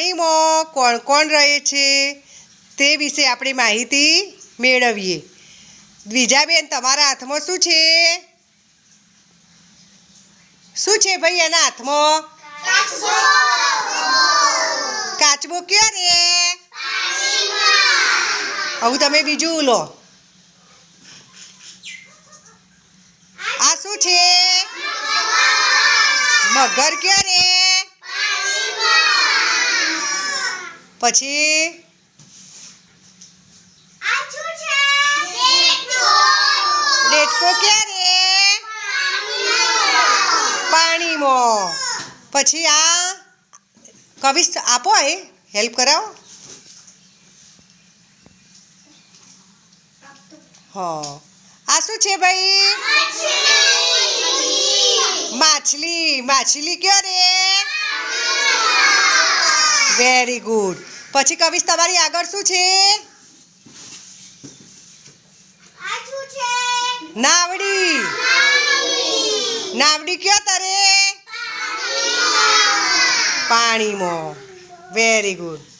પાણીમાં કોણ કોણ રહે છે તે વિશે આપણે માહિતી મેળવીએ. દ્વિજાબેન, તમારા હાથમાં શું છે? શું છે ભાઈ એના હાથમાં? કાચબો કયો રે? હવે તમે બીજું લો આ શું છે? મગર કયો રે? પછી? ડેટકો ક્યાં રે? પાણીમાં. પછી આ કવિ આપો એ, હેલ્પ કરાવો. હ. આ શું છે ભાઈ? માછલી. માછલી કયો રે? વેરી ગુડ પછી કવિશ તમારી આગળ શું છે? નાવડી. નાવડી. કયો તારે? પાણીમાં. Very good